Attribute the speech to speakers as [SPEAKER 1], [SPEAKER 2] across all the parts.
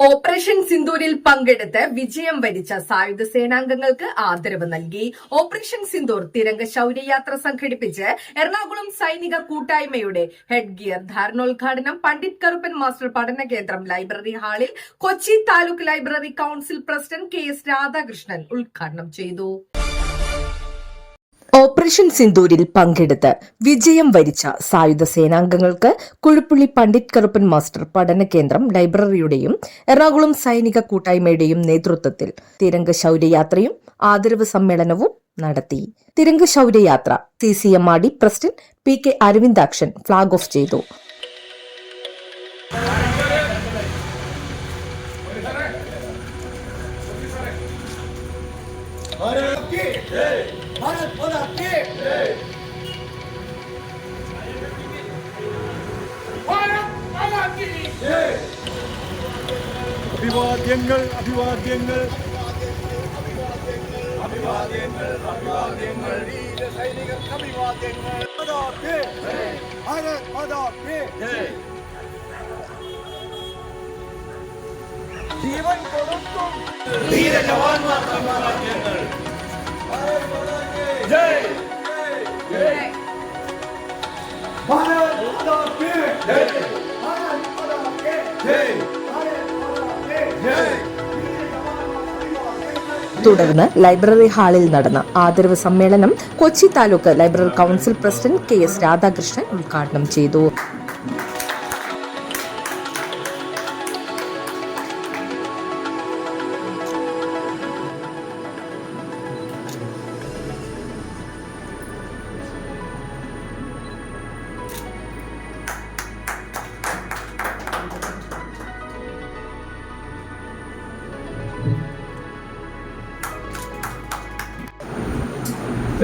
[SPEAKER 1] Operation സിന്ദൂരിൽ പങ്കെടുത്ത് വിജയം വരിച്ച സായുധ സേനാംഗങ്ങൾക്ക് ആദരവ് നൽകി. ഓപ്പറേഷൻ സിന്ദൂർ തിരംഗ ശൌര്യയാത്ര സംഘടിപ്പിച്ച് എറണാകുളം സൈനിക കൂട്ടായ്മയുടെ ഹെഡ് ഗിയർ ധാരണോദ്ഘാടനം പണ്ഡിറ്റ് കറുപ്പൻ മാസ്റ്റർ പഠന കേന്ദ്രം ലൈബ്രറി ഹാളിൽ Kochi taluk library council president K S Radhakrishnan ഉദ്ഘാടനം ചെയ്തു. ഓപ്പറേഷൻ സിന്ദൂരിൽ പങ്കെടുത്ത് വിജയം വരിച്ച സായുധ സേനാംഗങ്ങൾക്ക് കുഴുപ്പുള്ളി പണ്ഡിറ്റ് കറുപ്പൻ മാസ്റ്റർ പഠന കേന്ദ്രം ലൈബ്രറിയുടെയും എറണാകുളം സൈനിക കൂട്ടായ്മയുടെയും നേതൃത്വത്തിൽ തിരങ്ക ശൗര്യയാത്രയും ആദരവ് സമ്മേളനവും നടത്തി Tiranga ശൗര്യയാത്ര C C M R D president P K Aravindakshan flag off ചെയ്തു
[SPEAKER 2] Hey! भारत माता की भारत माता की അഭിവാദ്യങ്ങൾ അഭിവാദ്യങ്ങൾ അഭിവാദ്യങ്ങൾ അഭിവാദ്യങ്ങൾ വീര സൈനികർക്ക് അഭിവാദ്യങ്ങൾ മാതാ കേ ഭാരത് മാതാ കേ ജീവൻ കൊടുത്തും വീര ജവാന്മാർക്ക് അഭിവാദ്യങ്ങൾ
[SPEAKER 1] തുടർന്ന് ലൈബ്രറി ഹാളിൽ നടന്ന ആദരവ് സമ്മേളനം Kochi taluk library council president K S Radhakrishnan ഉദ്ഘാടനം ചെയ്തു.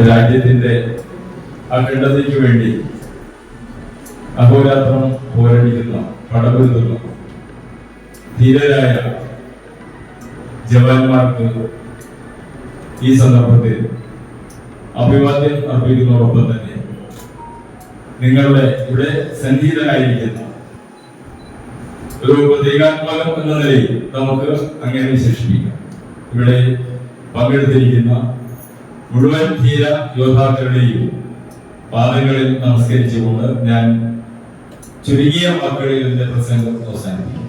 [SPEAKER 3] രാജ്യത്തിന്റെ അഖണ്ഡതയ്ക്ക് വേണ്ടി അഹോരാത്രം പോരടിക്കുന്ന പടപൊരുതുന്ന ധീരരായ ജവാന്മാർക്ക് ഈ സന്ദർഭത്തിൽ അഭിവാദ്യം അർപ്പിക്കുന്നതോടൊപ്പം തന്നെ നിങ്ങളുടെ ഇവിടെ സന്നിഹിതരായിരിക്കുന്ന ഒരു പ്രതീകാത്മകം എന്ന നിലയിൽ നമുക്ക് അങ്ങനെ വിശേഷിപ്പിക്കാം. ഇവിടെ പങ്കെടുത്തിരിക്കുന്ന മുഴുവൻ ധീര യോദ്ധാക്കളുടെയും പാദങ്ങളിൽ നമസ്കരിച്ചുകൊണ്ട് ഞാൻ ചുരുങ്ങിയ വാക്കുകളിൽ എന്റെ പ്രസംഗം അവസാനിപ്പിക്കും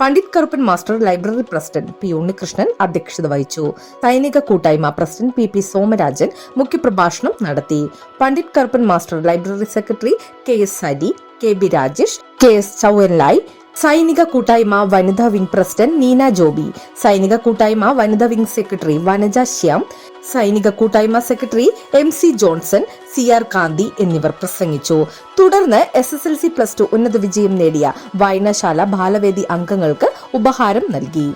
[SPEAKER 1] Pandit Karuppan master library president P Unnikrishnan അധ്യക്ഷത വഹിച്ചു. സൈനിക കൂട്ടായ്മ പ്രസിഡന്റ് പി പി സോമരാജൻ മുഖ്യപ്രഭാഷണം നടത്തി. Pandit Karuppan master library secretary K S Hari K B Rajesh K S ചൌവൻലായ് സൈനിക കൂട്ടായ്മ വനിതാ വിംഗ് പ്രസിഡന്റ് നീന ജോബി സൈനിക കൂട്ടായ്മ വനിതാ വിംഗ് സെക്രട്ടറി വനജ ശ്യാം സൈനിക കൂട്ടായ്മ secretary M C Johnson C R Kanthi എന്നിവർ പ്രസംഗിച്ചു. തുടർന്ന് S S L C plus two ഉന്നത വിജയം നേടിയ വായനശാല ബാലവേദി അംഗങ്ങൾക്ക് ഉപഹാരം നൽകി.